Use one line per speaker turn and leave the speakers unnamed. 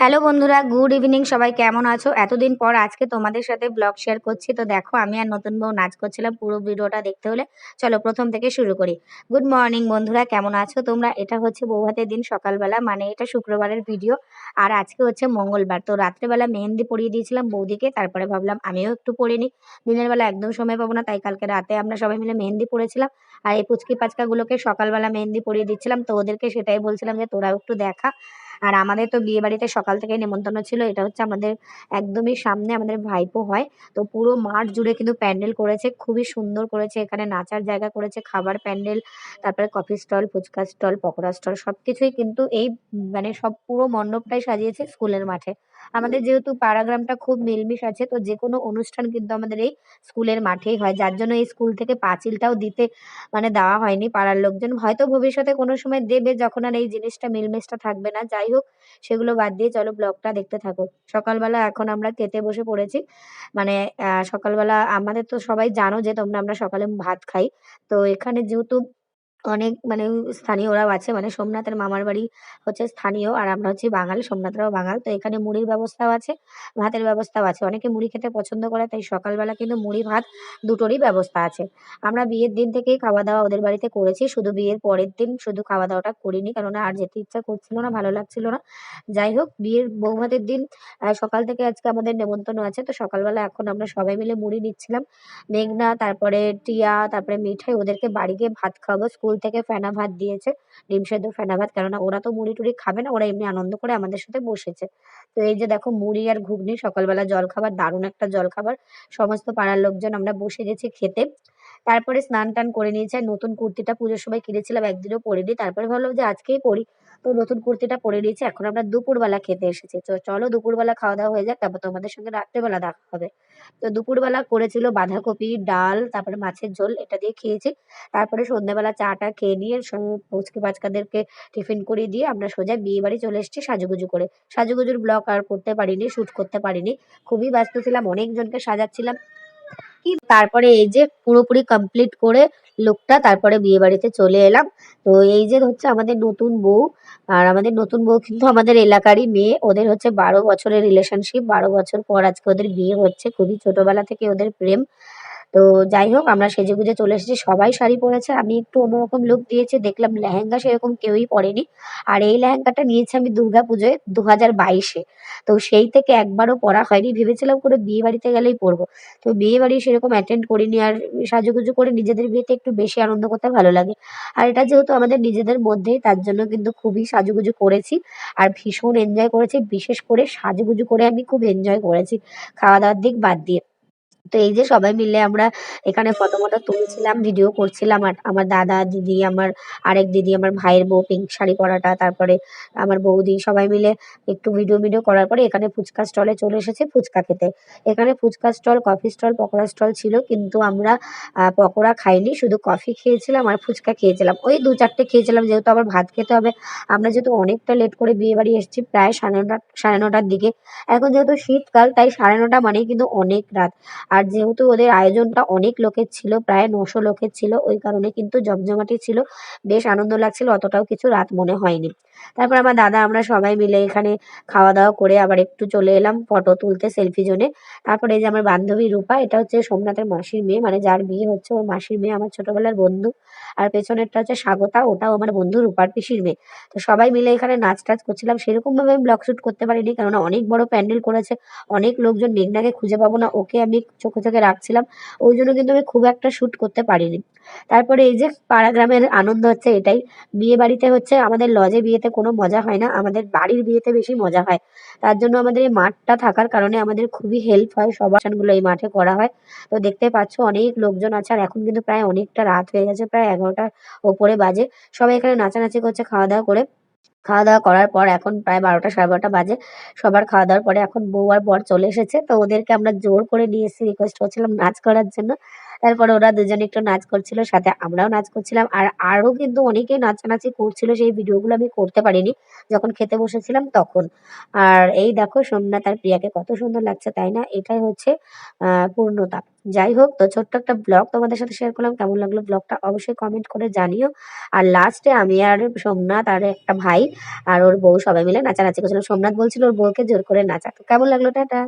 Hello বন্ধুরা, good evening, সবাই কেমন আছো? এতদিন পর আজকে তোমাদের সাথে ব্লগ শেয়ার করছি। তো দেখো, আমি আর নতুন বউ নাচ করছিলাম পুরো ভিডিওটা দেখতে হলে। চলো প্রথম থেকে শুরু করি। গুড মর্নিং বন্ধুরা, কেমন আছো তোমরা? এটা হচ্ছে বৌভাতের দিন সকালবেলা মানে এটা শুক্রবারের ভিডিও। আর আজকে হচ্ছে মঙ্গলবার। তো রাত্রেবেলা মেহেন্দি পরিয়ে দিয়েছিলাম বৌদিকে, তারপরে ভাবলাম আমিও একটু পরে নিই। দিনের বেলা একদম সময় পাবো না, তাই কালকে রাতে আমরা সবাই মিলে মেহেন্দি পরেছিলাম। আর এই পুচকি পাচকাগুলোকে সকালবেলা মেহেন্দি পরিয়ে দিচ্ছিলাম, তো ওদেরকে সেটাই বলছিলাম যে তোরাও একটু দেখা। আর আমাদের তো বিয়ে বাড়িতে সকাল থেকে নেমন্তন্ন ছিল, এটা হচ্ছে আমাদের একদমই সামনে আমাদের ভাইপো হয়। তো পুরো মাঠ জুড়ে কিন্তু প্যান্ডেল করেছে, খুবই সুন্দর করেছে, এখানে নাচার জায়গা করেছে, খাবার প্যান্ডেল, তারপরে coffee stall, fuchka stall, pakora stall সব কিছুই কিন্তু এই মানে সব পুরো মণ্ডপটাই সাজিয়েছে স্কুলের মাঠে। আমাদের যেহেতু পাড়াগ্রামটা খুব মিলমিশ আছে, তো যে কোনো অনুষ্ঠান কিন্তু আমাদের এই স্কুলের মাঠেই হয়। যার জন্য এই স্কুল থেকে পাঁচিলটাও দিতে মানে দেওয়া হয়নি পাড়ার লোকজন। হয়তো ভবিষ্যতে কোনো সময় দেবে যখন আর এই জিনিসটা মিলমিশটা থাকবে না। যাই হোক, সেগুলো বাদ দিয়ে চলো ব্লগটা দেখতে থাকো। সকালবেলা এখন আমরা খেতে বসে পড়েছি। মানে সকালবেলা আমাদের তো সবাই জানো যে তোমরা আমরা সকালে ভাত খাই। তো এখানে যেহেতু অনেক মানে স্থানীয়রাও আছে। মানে সোমনাথের মামার বাড়ি হচ্ছে স্থানীয় আর আমরা হচ্ছে বাঙাল, সোমনাথরাও বাঙাল। তো এখানে মুড়ির ব্যবস্থাও আছে, ভাতের ব্যবস্থাও আছে। অনেকে মুড়ি খেতে পছন্দ করে, তাই সকালবেলা কিন্তু মুড়ি, ভাত দুটোরই ব্যবস্থা আছে। আমরা বিয়ের দিন থেকেই খাওয়া দাওয়া ওদের বাড়িতে করেছি। শুধু বিয়ের পরের দিন শুধু খাওয়া দাওয়াটা করিনি, কেননা আর যেতে ইচ্ছা করছিল না, ভালো লাগছিল না। যাই হোক, বিয়ের বৌভাতের দিন সকাল থেকে আজকে আমাদের নেমন্তন্ন আছে। তো সকালবেলা এখন আমরা সবাই মিলে মুড়ি নিচ্ছিলাম। মেঘনা, তারপরে টিয়া, তারপরে মিঠাই, ওদেরকে বাড়ি গিয়ে ভাত খাওয়াবো, স্কুল থেকে ফেনা ভাত দিয়েছে, ডিম সেদ্ধ ফেনা ভাত, কেননা ওরা তো মুড়ি টুড়ি খাবে না, ওরা এমনি আনন্দ করে আমাদের সাথে বসেছে। তো এই যে দেখো মুড়ি আর ঘুগনি, সকালবেলা জলখাবার, দারুণ একটা জলখাবার। সমস্ত পাড়ার লোকজন আমরা বসে গেছি খেতে। তারপরে স্নান টান করে নিয়েছে। আর নতুন কুর্তিটা পুজোর সময় কিনেছিলাম, একদিনও পরিনি। তারপরে ভাবলাম যে আজকেই পরি। তো নতুন কুর্তিটা পরে নিয়েছি, এখন আমরা দুপুরবেলা খেতে এসেছি। তো চলো দুপুরবেলা খাওয়া দাওয়া হয়ে যাক, তারপর তোমাদের সঙ্গে রাত্রেবেলা দেখা হবে। তো দুপুরবেলা করেছিল বাঁধাকপি, ডাল, তারপরে মাছের ঝোল, এটা দিয়ে খেয়েছি। তারপরে সন্ধ্যাবেলা চাটা খেয়ে নিয়ে পুচকে বাচ্চাদেরকে টিফিন করিয়ে দিয়ে আমরা সোজা বিয়ে বাড়ি চলে এসেছি সাজুগুজু করে। সাজুগুজুর ব্লগ আর করতে পারিনি, শ্যুট করতে পারিনি। খুবই ব্যস্ত ছিলাম, অনেকজনকে সাজাচ্ছিলাম। কি তারপরে এই যে পুরোপুরি কমপ্লিট করে লোকটা তারপরে বিয়ে বাড়িতে চলে এলাম। তো এই যে হচ্ছে আমাদের নতুন বউ, আর আমাদের নতুন বউ কিন্তু আমাদের এলাকারই মেয়ে। ওদের হচ্ছে বারো বছরের রিলেশনশিপ বারো বছর পর আজকে ওদের বিয়ে হচ্ছে। খুবই ছোটবেলা থেকে ওদের প্রেম। তো যাই হোক, আমরা সেজে গুজে চলে এসেছি। সবাই শাড়ি পরেছে। আমি একটু অন্যরকম লুক দিয়েছি। দেখলাম লেহেঙ্গা সেরকম কেউই পরেনি। আর এই লেহেঙ্গাটা নিয়েছি আমি দুর্গা পুজোয় দু হাজার বাইশে। তো সেই থেকে একবারও পরা হয়নি। ভেবেছিলাম করে বিয়ে বাড়িতে গেলেই পরবো। তো বিয়ে বাড়ি সেরকম অ্যাটেন্ড করিনি আর সাজুগুজু করে নিজেদের বিয়েতে একটু বেশি আনন্দ করতে ভালো লাগে। আর এটা যেহেতু আমাদের নিজেদের মধ্যেই, তার জন্য কিন্তু খুবই সাজুগুজু করেছি। আর ভীষণ এনজয় করেছি। বিশেষ করে সাজুগুজু করে আমি খুব এনজয় করেছি। খাওয়া দাওয়ার দিক বাদ দিয়ে। তো এই যে সবাই মিলে আমরা এখানে ফটো মটো তুলছিলাম ভিডিও করছিলাম। আর আমার দাদা, দিদি, আমার আরেক দিদি, আমার ভাইয়ের বউ পিঙ্ক শাড়ি পরাটা, তারপরে আমার বৌদি সবাই মিলে একটু ভিডিও ভিডিও করার পরে এখানে ফুচকা স্টলে চলে এসেছে ফুচকা খেতে। এখানে fuchka stall coffee stall pakora stall ছিল, কিন্তু আমরা পকোড়া খাইনি, শুধু কফি খেয়েছিলাম আর ফুচকা খেয়েছিলাম। ওই দু চারটে খেয়েছিলাম, যেহেতু আবার ভাত খেতে হবে। আমরা যেহেতু অনেকটা লেট করে বিয়ে বাড়ি এসেছি, প্রায় সাড়ে নটা, সাড়ে নটার দিকে। এখন যেহেতু শীতকাল, তাই সাড়ে নটা মানেই কিন্তু অনেক রাত। আর যেহেতু ওদের আয়োজনটা অনেক লোকের ছিল, প্রায় নশো লোকের ছিল, ওই কারণে কিন্তু জমজমাটি ছিল। বেশ আনন্দ লাগছিল, অতটাও কিছু রাত মনে হয়নি। তারপর আমার দাদা, আমরা সবাই মিলে এখানে খাওয়া দাওয়া করে আবার একটু চলে এলাম ফটো তুলতে, সেলফি জোনে। তারপরে এই যে আমার বান্ধবী রূপা, এটা হচ্ছে সোমনাথের মাসির মেয়ে মানে যার বিয়ে হচ্ছে ওর মাসির মেয়ে, আমার ছোটবেলার বন্ধু। আর পেছনেরটা হচ্ছে স্বাগতা, ওটাও আমার বন্ধু রূপার পিসির মেয়ে। তো সবাই মিলে এখানে নাচ টাচ করছিলাম। সেরকম ভাবে আমি ব্লগ শুট করতে পারিনি, কেননা অনেক বড় প্যান্ডেল করেছে, অনেক লোকজন, মেঘনাকে খুঁজে পাবো না, ওকে আমি চোখে চোখে রাখছিলাম। ওই জন্য কিন্তু আমি খুব একটা শুট করতে পারিনি। তারপরে এই যে পাড়া গ্রামের আনন্দ হচ্ছে এটাই। বিয়ে বাড়িতে হচ্ছে আমাদের লজে বিয়েতে কোনো মজা হয় না। আমাদের বাড়ির বিয়েতে বেশি মজা হয়। তার জন্য আমাদের এই মাঠটা থাকার কারণে আমাদের খুবই হেল্প হয়। সব এই মাঠে করা হয়। তো দেখতে পাচ্ছ অনেক লোকজন আছে আর এখন কিন্তু প্রায় অনেকটা রাত হয়ে গেছে। প্রায় এগারোটার ওপরে বাজে। সবাই এখানে নাচানাচি করছে খাওয়া দাওয়া করে। খাওয়া দাওয়া করার পর এখন প্রায় বারোটা, সাড়ে বারোটা বাজে। সবার খাওয়া দাওয়ার পরে এখন বউ আর বর চলে এসেছে। তো ওদেরকে আমরা জোর করে নিয়ে এসেছি রিকোয়েস্ট করছিলাম নাচ করার জন্য। তারপরে ওরা দুজনে একটু নাচ করছিল, সাথে আমরাও নাচ করছিলাম। আর আরও কিন্তু অনেকেই নাচানাচি করছিল, সেই ভিডিওগুলো আমি করতে পারিনি। যখন খেতে বসেছিলাম তখন। আর এই দেখো সোমনাথ আর প্রিয়াকে কত সুন্দর লাগছে, তাই না? এটাই হচ্ছে পূর্ণতা। যাই হোক, তো ছোট্ট একটা ব্লগ তোমাদের সাথে শেয়ার করলাম। কেমন লাগল ব্লগটা অবশ্যই কমেন্ট করে জানিও। আর লাস্টে আমি আর সোমনাথ আর একটা ভাই আর ওর বউ সবাই মিলে নাচানাচি করছিলাম। সোমনাথ বলছিল ওর বউকে জোর করে নাচা। তো কেমন লাগল, টাটা?